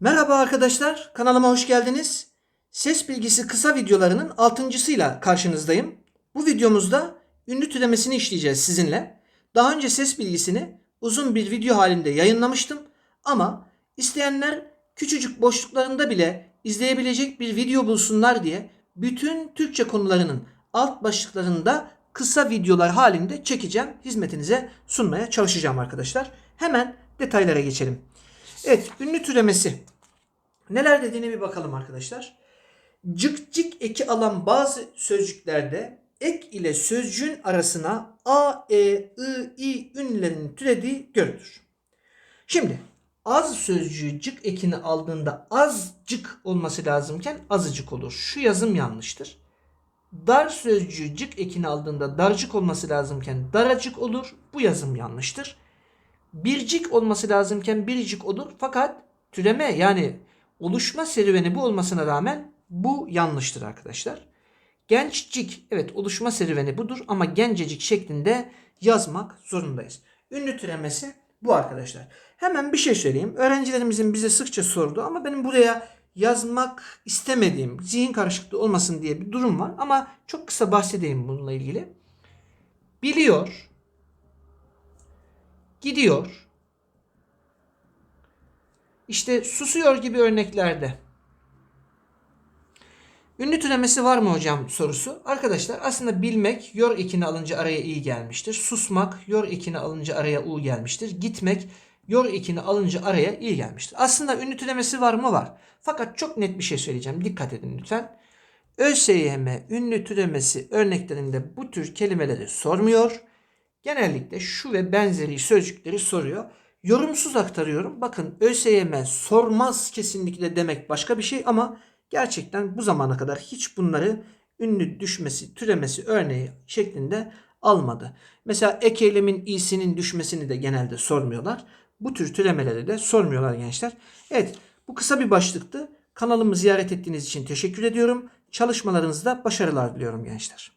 Merhaba arkadaşlar, kanalıma hoş geldiniz. Ses bilgisi kısa videolarının altıncısıyla karşınızdayım. Bu videomuzda ünlü türemesini işleyeceğiz sizinle. Daha önce ses bilgisini uzun bir video halinde yayınlamıştım. Ama isteyenler küçücük boşluklarında bile izleyebilecek bir video bulsunlar diye bütün Türkçe konularının alt başlıklarında kısa videolar halinde çekeceğim. Hizmetinize sunmaya çalışacağım arkadaşlar. Hemen detaylara geçelim. Evet, ünlü türemesi. Neler dediğine bir bakalım arkadaşlar. Cık cık eki alan bazı sözcüklerde ek ile sözcüğün arasına a, e, i, i ünlerinin türediği görülür. Şimdi az sözcüğü cık ekini aldığında azcık olması lazımken azıcık olur. Şu yazım yanlıştır. Dar sözcüğü cık ekini aldığında darcık olması lazımken daracık olur. Bu yazım yanlıştır bircik olması lazımken biricik olur. Fakat türeme yani oluşma serüveni bu olmasına rağmen bu yanlıştır arkadaşlar. Gençcik evet oluşma serüveni budur ama gencecik şeklinde yazmak zorundayız. Ünlü türemesi bu arkadaşlar. Hemen bir şey söyleyeyim. Öğrencilerimizin bize sıkça sordu ama benim buraya yazmak istemediğim, zihin karışıklığı olmasın diye bir durum var. Ama çok kısa bahsedeyim bununla ilgili. Biliyor, gidiyor. İşte susuyor gibi örneklerde. Ünlü türemesi var mı hocam sorusu. Arkadaşlar aslında bilmek yor ekini alınca araya i gelmiştir. Susmak yor ekini alınca araya u gelmiştir. Gitmek yor ekini alınca araya i gelmiştir. Aslında ünlü türemesi var mı? Var. Fakat çok net bir şey söyleyeceğim. Dikkat edin lütfen. ÖSYM ünlü türemesi örneklerinde bu tür kelimeleri sormuyor. Genellikle şu ve benzeri sözcükleri soruyor. Yorumsuz aktarıyorum. Bakın ÖSYM sormaz kesinlikle demek başka bir şey ama gerçekten bu zamana kadar hiç bunları ünlü düşmesi, türemesi örneği şeklinde almadı. Mesela ek eylemin i'sinin düşmesini de genelde sormuyorlar. Bu tür türemeleri de sormuyorlar gençler. Evet bu kısa bir başlıktı. Kanalımı ziyaret ettiğiniz için teşekkür ediyorum. Çalışmalarınızda başarılar diliyorum gençler.